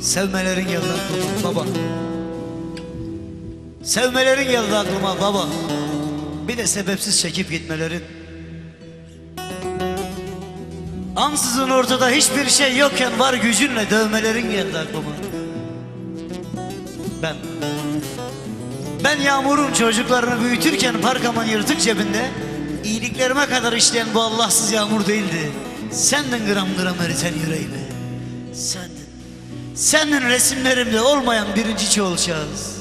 Sevmelerin geldi aklıma baba. Sevmelerin geldi aklıma baba. Bir de sebepsiz çekip gitmelerin. Ansızın ortada hiçbir şey yokken var gücünle dövmelerin geldi aklıma. Ben ben Yağmur'un çocuklarını büyütürken parkamın yırtık cebinde iyiliklerime kadar işleyen bu Allahsız Yağmur değildi. Sendin gram gram eriten yüreğimi. Sendin. Sendin resimlerimde olmayan birinci çoğul şahıs.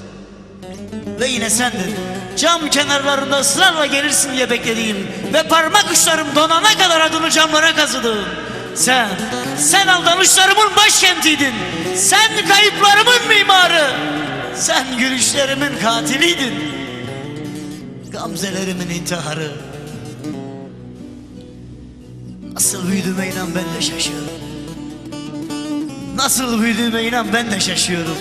Ve yine sendin. Cam kenarlarında ısrarla gelirsin diye beklediğim ve parmak uçlarım donana kadar adını camlara kazıdığım. Sen, sen aldanışlarımın başkentiydin. Sen kayıplarımın mimarı. Sen gülüşlerimin katiliydin. Gamzelerimin intiharı. Nasıl büyüdüğüme inan ben de şaşıyorum. Nasıl büyüdüğüme inan ben de şaşıyorum.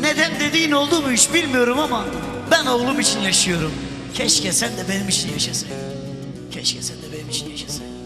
Neden dediğin oldu mu hiç bilmiyorum ama ben oğlum için yaşıyorum. Keşke sen de benim için yaşasaydın. Keşke sen de benim için yaşasaydın.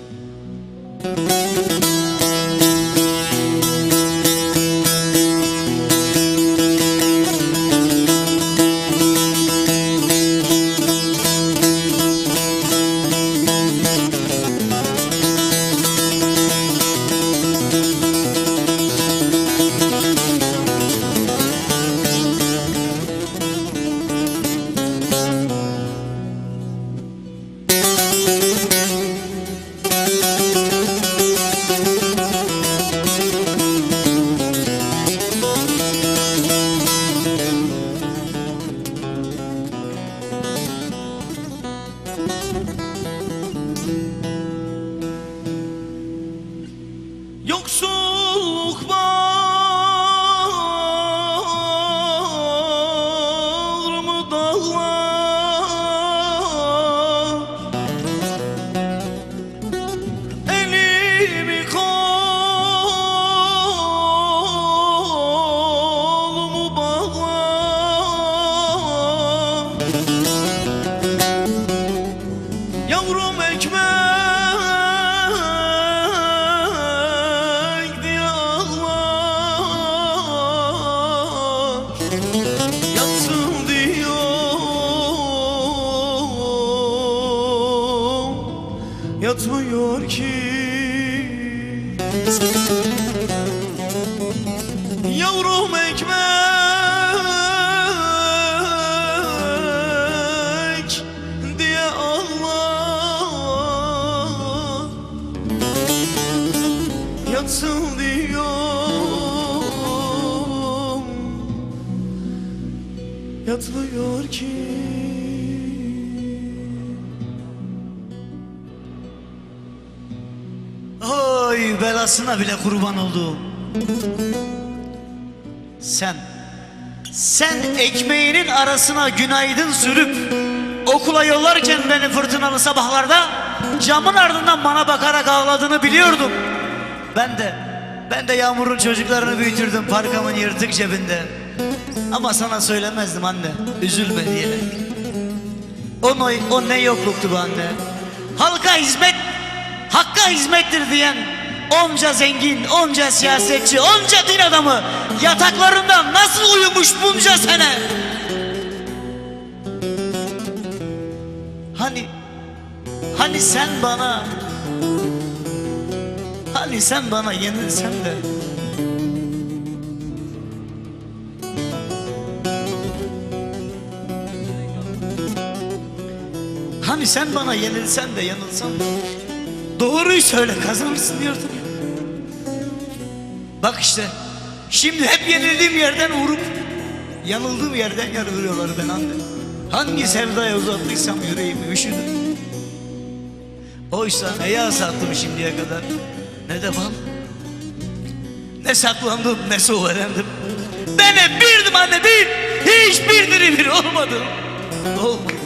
Yoksulluk var mı dağlar? Elimi kolumu bağlar. Yavrum ekmek Yatmıyor ki. Yavrum ekmek diye ağlar Yatsın diyor Yatmıyor ki Oy belasına bile kurban olduğum. Sen, sen ekmeğinin arasına günaydın sürüp okula yollarken beni fırtınalı sabahlarda camın ardından bana bakarak ağladığını biliyordum. Ben de, ben de Yağmur'un çocuklarını büyütürdüm parkamın yırtık cebinde. Ama sana söylemezdim anne, üzülme diyerek. O, o ne yokluktu bu anne. Halka hizmet, hakka hizmettir diyen onca zengin, onca siyasetçi, onca din adamı yataklarında nasıl uyumuş bunca sene? Hani, hani sen bana, hani sen bana yenilsen de Hani sen bana yenilsen de yanılsan da Doğruyu söyle kazanırsın diyordun. Bak işte Şimdi hep yenildiğim yerden vurup Yanıldığım yerden yarılıyorlar ben anne. Hangi sevdaya uzattıysam yüreğimi üşüdüm. Oysa ne yağ sattım şimdiye kadar Ne de bal. Ne saklandım ne su verendim. Ben hep birdim anne bir Hiçbir diri bir olmadım. Olmadı